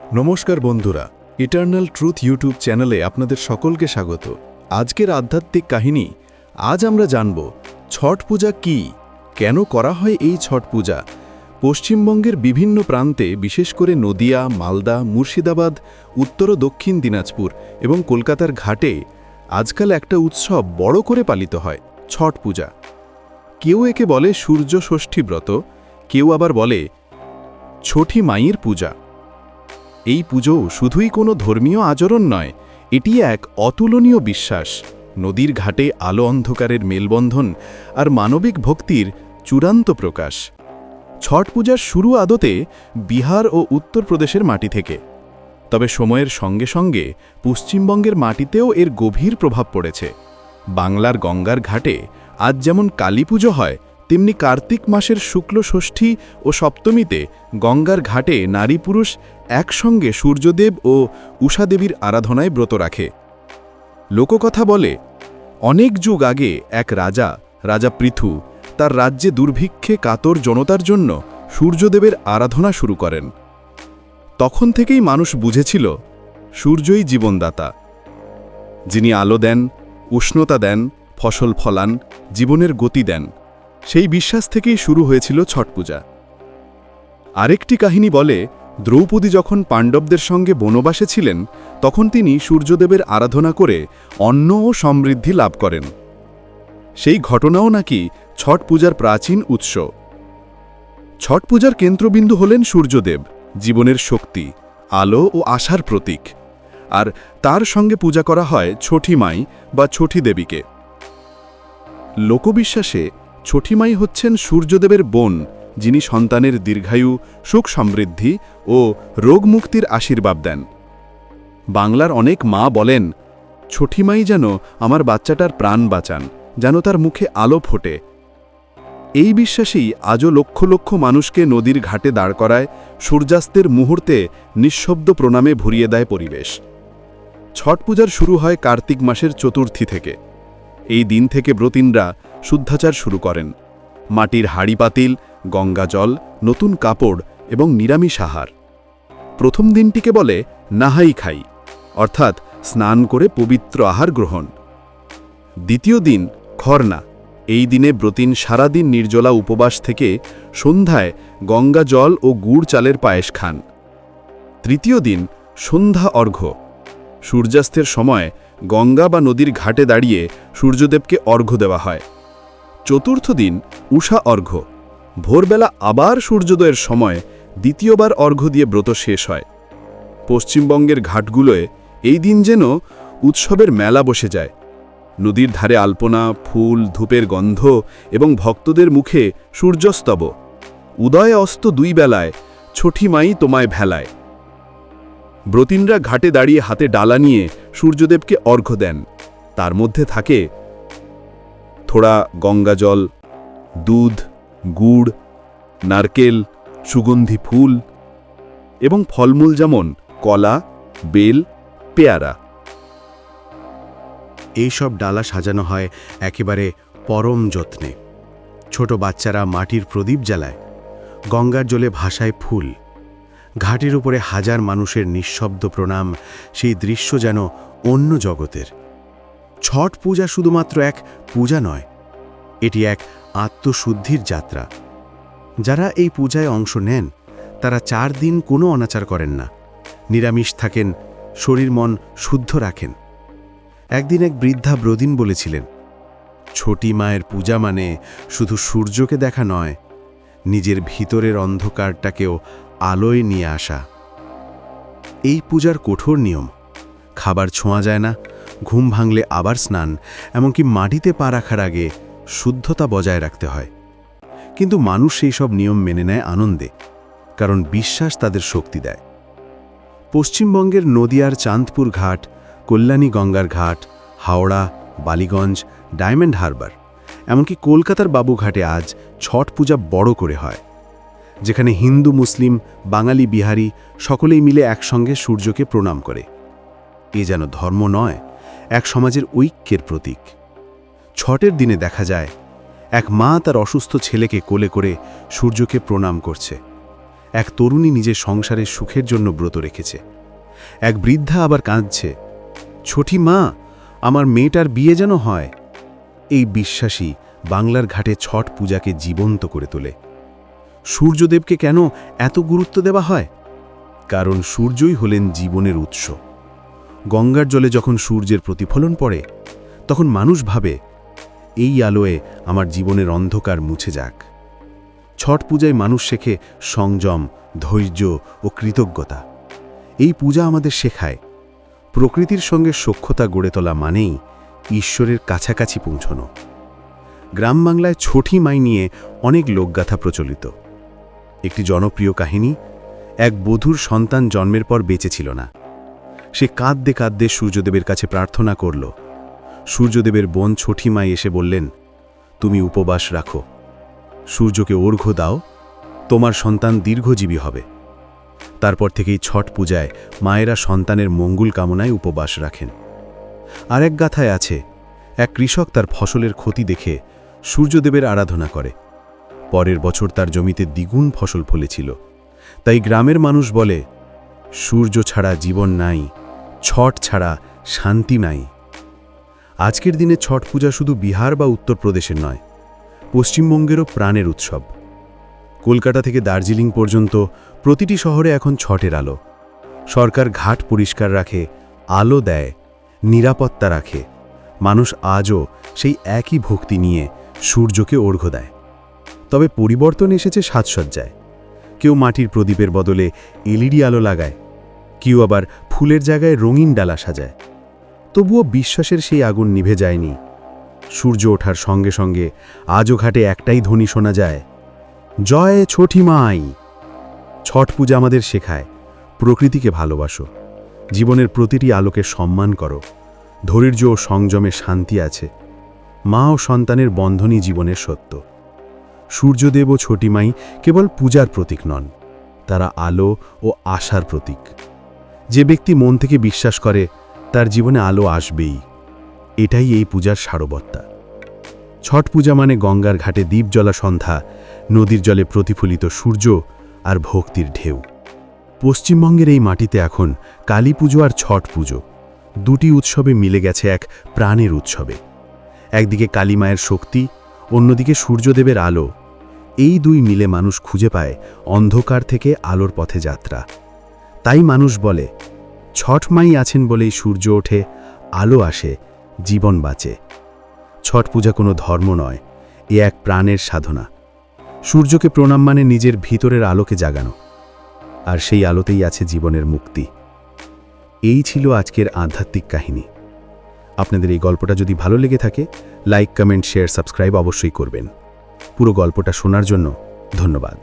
নমস্কার বন্ধুরা eternal truth YouTube চ্যানেলে আপনাদের সকলকে স্বাগত। আজকের আধ্যাত্মিক কাহিনী, আজ আমরা জানব, ছট পূজা কি? কেন করা হয় এই ছট পূজা? পশ্চিমবঙ্গের বিভিন্ন প্রান্তে, বিশেষ করে নদিয়া, মালদা, মুর্শিদাবাদ, উত্তর ও দক্ষিণ দিনাজপুর এবং কলকাতার ঘাটে আজকাল একটা উৎসব বড় করে পালিত হয়, ছট পূজা। কেউ একে বলে সূর্য ষষ্ঠী ব্রত, কেউ আবার বলে ছঠি মায়ের পূজা। এই পুজো শুধুই কোনো ধর্মীয় আচরণ নয়, এটি এক অতুলনীয় বিশ্বাস। নদীর ঘাটে আলো অন্ধকারের মেলবন্ধন আর মানবিক ভক্তির চূড়ান্ত প্রকাশ। ছট পূজার শুরু আদতে বিহার ও উত্তরপ্রদেশের মাটি থেকে। তবে সময়ের সঙ্গে সঙ্গে পশ্চিমবঙ্গের মাটিতেও এর গভীর প্রভাব পড়েছে। বাংলার গঙ্গার ঘাটে আজ যেমন কালী পুজো হয় তেমনি কার্তিক মাসের শুক্ল ষষ্ঠী ও সপ্তমীতে গঙ্গার ঘাটে নারী পুরুষ একসঙ্গে সূর্যদেব ও উষাদেবীর আরাধনায় ব্রত রাখে। লোককথা বলে, অনেক যুগ আগে এক রাজা রাজা পৃথু, তার রাজ্যে দুর্ভিক্ষে কাতর জনতার জন্য সূর্যদেবের আরাধনা শুরু করেন। তখন থেকেই মানুষ বুঝেছিল, সূর্যই জীবনদাতা। যিনি আলো দেন, উষ্ণতা দেন, ফসল ফলান, জীবনের গতি দেন। সেই বিশ্বাস থেকেই শুরু হয়েছিল ছট পূজা। আরেকটি কাহিনী বলে, দ্রৌপদী যখন পাণ্ডবদের সঙ্গে বনবাসে ছিলেন, তখন তিনি সূর্যদেবের আরাধনা করে অন্ন ও সমৃদ্ধি লাভ করেন। সেই ঘটনাও নাকি ছট পূজার প্রাচীন উৎস। ছট পূজার কেন্দ্রবিন্দু হলেন সূর্যদেব, জীবনের শক্তি, আলো ও আশার প্রতীক। আর তার সঙ্গে পূজা করা হয় ছঠি মাই বা ছঠি দেবীকে লোকবিশ্বাসে ছঠিমাই হচ্ছেন সূর্যদেবের বোন, যিনি সন্তানের দীর্ঘায়ু, সুখ সমৃদ্ধি ও রোগমুক্তির আশীর্বাদ দেন। বাংলার অনেক মা বলেন, ছঠিমাই যেন আমার বাচ্চাটার প্রাণ বাঁচান, যেন তার মুখে আলো ফোটে। এই বিশ্বাসেই আজও লক্ষ লক্ষ মানুষকে নদীর ঘাটে দাঁড় করায় সূর্যাস্তের মুহূর্তে নিঃশব্দ প্রণামে ভরিয়ে দেয় পরিবেশ। ছট পূজার শুরু হয় কার্তিক মাসের চতুর্থী থেকে। এই দিন থেকে ব্রতিনরা শুদ্ধাচার শুরু করেন। মাটির হাড়ি পাতিল, গঙ্গা জল, নতুন কাপড় এবং নিরামিষ আহার। প্রথম দিনটিকে বলে নাহাই খাই, অর্থাৎ স্নান করে পবিত্র আহার গ্রহণ। দ্বিতীয় দিন খরনা, এই দিনে ব্রতিন সারাদিন নির্জলা উপবাস থেকে সন্ধ্যায় গঙ্গা জল ও গুড় চালের পায়েস খান। তৃতীয় দিন সন্ধ্যা অর্ঘ্য, সূর্যাস্তের সময় গঙ্গা বা নদীর ঘাটে দাঁড়িয়ে সূর্যদেবকে অর্ঘ্য দেওয়া হয়। চতুর্থ দিন উষা অর্ঘ্য। ভোরবেলা আবার সূর্যোদয়ের সময় দ্বিতীয়বার অর্ঘ্য দিয়ে ব্রত শেষ হয়। পশ্চিমবঙ্গের ঘাটগুলোয় এই দিন যেন উৎসবের মেলা বসে যায়। নদীর ধারে আলপনা, ফুল, ধূপের গন্ধ এবং ভক্তদের মুখে সূর্যস্তব। উদয় অস্ত দুই বেলায় ছঠি মাই তোমায় ভেলায়। ব্রতিনরা ঘাটে দাঁড়িয়ে হাতে ডালা নিয়ে সূর্যদেবকে অর্ঘ্য দেন। তার মধ্যে থাকে থোড়া গঙ্গা জল, দুধ, গুড়, নারকেল, সুগন্ধি ফুল এবং ফলমূল যেমন কলা, বেল, পেয়ারা। এইসব ডালা সাজানো হয় একেবারে পরম যত্নে। ছোট বাচ্চারা মাটির প্রদীপ জ্বালায়। গঙ্গার জলে ভাসায় ফুল। ঘাটের উপরে হাজার মানুষের নিঃশব্দ প্রণাম, সেই দৃশ্য যেন অন্য জগতের। ছট পূজা শুধুমাত্র এক পূজা নয়, এটি এক আত্মশুদ্ধির যাত্রা। যারা এই পূজায় অংশ নেন, তারা চার দিন কোনো অনাচার করেন না, নিরামিষ থাকেন, শরীর মন শুদ্ধ রাখেন। একদিন এক বৃদ্ধা ব্রদিন বলেছিলেন, ছোটি মায়ের পূজা মানে শুধু সূর্যকে দেখা নয়, নিজের ভিতরের অন্ধকারটাকেও আলোয় নিয়ে আসা। এই পূজার কঠোর নিয়ম, খাবার ছোঁয়া যায় না ঘুম ভাঙলে আবার স্নান, এমনকি মাটিতে পা রাখার আগে শুদ্ধতা বজায় রাখতে হয়। কিন্তু মানুষ সেই সব নিয়ম মেনে নেয় আনন্দে, কারণ বিশ্বাস তাদের শক্তি দেয়। পশ্চিমবঙ্গের নদিয়ার চাঁদপুর ঘাট, কল্যাণী গঙ্গার ঘাট, হাওড়া, বালিগঞ্জ, ডায়মন্ড হারবার, এমনকি কলকাতার বাবুঘাটে আজ ছট পূজা বড় করে হয়, যেখানে হিন্দু, মুসলিম, বাঙালি, বিহারি সকলেই মিলে একসঙ্গে সূর্যকে প্রণাম করে। এ যেন ধর্ম নয় এক সমাজের ঐক্যের প্রতীক। ছটের দিনে দেখা যায়, এক মা তার অসুস্থ ছেলেকে কোলে করে সূর্যকে প্রণাম করছে। এক তরুণী নিজের সংসারের সুখের জন্য ব্রত রেখেছে। এক বৃদ্ধা আবার কাঁদছে, ছোটি মা, আমার মেয়েটার বিয়ে যেন হয়? এই বিশ্বাসী বাংলার ঘাটে ছট পূজাকে জীবন্ত করে তোলে। সূর্যদেবকে কেন এত গুরুত্ব দেওয়া হয়? কারণ সূর্যই হলেন জীবনের উৎস। গঙ্গার জলে যখন সূর্যের প্রতিফলন পড়ে, তখন মানুষ ভাবে, এই আলোয় আমার জীবনের অন্ধকার মুছে যাক। ছট পূজায় মানুষ শেখে সংযম, ধৈর্য ও কৃতজ্ঞতা। এই পূজা আমাদের শেখায়, প্রকৃতির সঙ্গে সখ্যতা গড়ে তোলা মানেই ঈশ্বরের কাছাকাছি পৌঁছনো। গ্রাম বাংলায় ছঠি মাই নিয়ে অনেক লোকগাথা প্রচলিত। একটি জনপ্রিয় কাহিনী, এক বধূর সন্তান জন্মের পর বেঁচে ছিল না। সে কাঁদতে কাঁদতে সূর্যদেবের কাছে প্রার্থনা করল। সূর্যদেবের বোন ছঠি মাই এসে বললেন, তুমি উপবাস রাখো। সূর্যকে অর্ঘ্য দাও। তোমার সন্তান দীর্ঘজীবী হবে। তারপর থেকেই ছট পূজায় মায়েরা সন্তানের মঙ্গল কামনায় উপবাস রাখেন। আর এক গাথায় আছে, এক কৃষক তার ফসলের ক্ষতি দেখে সূর্যদেবের আরাধনা করে। পরের বছর তার জমিতে দ্বিগুণ ফসল ফলেছিল। তাই গ্রামের মানুষ বলে, সূর্য ছাড়া জীবন নাই। ছট ছাড়া শান্তি নাই। আজকের দিনে ছট পূজা শুধু বিহার বা উত্তরপ্রদেশের নয়, পশ্চিমবঙ্গেরও প্রাণের উৎসব। কলকাতা থেকে দার্জিলিং পর্যন্ত প্রতিটি শহরে এখন ছটের আলো। সরকার ঘাট পরিষ্কার রাখে, আলো দেয়, নিরাপত্তা রাখে। মানুষ আজও সেই একই ভক্তি নিয়ে সূর্যকে অর্ঘ্য দেয়। তবে পরিবর্তন এসেছে সাজসজ্জায়। কেউ মাটির প্রদীপের বদলে এলইডি আলো লাগায় কেউ আবার ফুলের জায়গায় রঙিন ডালা সাজায়। তবুও বিশ্বাসের সেই আগুন নিভে যায়নি। সূর্য ওঠার সঙ্গে সঙ্গে আজও ঘাটে একটাই ধ্বনি শোনা যায়, জয় ছঠি মাই। ছট পূজা আমাদের শেখায়, প্রকৃতিকে ভালোবাসো, জীবনের প্রতিটি আলোকে সম্মান করো, ধৈর্য ও সংযমে শান্তি আছে, মা ও সন্তানের বন্ধনই জীবনের সত্য। সূর্যদেব ও ছটিমাই কেবল পূজার প্রতীক নন, তারা আলো ও আশার প্রতীক। যে ব্যক্তি মন থেকে বিশ্বাস করে, তার জীবনে আলো আসবেই। এটাই এই পূজার সারবত্তা। ছট পূজা মানে গঙ্গার ঘাটে দ্বীপ জ্বলা সন্ধ্যা নদীর জলে প্রতিফলিত সূর্য আর ভক্তির ঢেউ। পশ্চিমবঙ্গের এই মাটিতে এখন কালী পুজো আর ছট পুজো। দুটি উৎসবে মিলে গেছে এক প্রাণের উৎসবে। একদিকে কালী মায়ের শক্তি, অন্যদিকে সূর্যদেবের আলো। এই দুই মিলে মানুষ খুঁজে পায় অন্ধকার থেকে আলোর পথে যাত্রা। তাই মানুষ বলে, ছট মাই আছেন বলেই সূর্য ওঠে, আলো আসে, জীবন বাঁচে। ছট পূজা কোনো ধর্ম নয়, এ এক প্রাণের সাধনা। সূর্যকে প্রণাম মানে নিজের ভিতরের আলোকে জাগানো, আর সেই আলোতেই আছে জীবনের মুক্তি। এই ছিল আজকের আধ্যাত্মিক কাহিনী। আপনাদের এই গল্পটা যদি ভালো লেগে থাকে, লাইক, কমেন্ট, শেয়ার, সাবস্ক্রাইব অবশ্যই করবেন। পুরো গল্পটা শোনার জন্য ধন্যবাদ।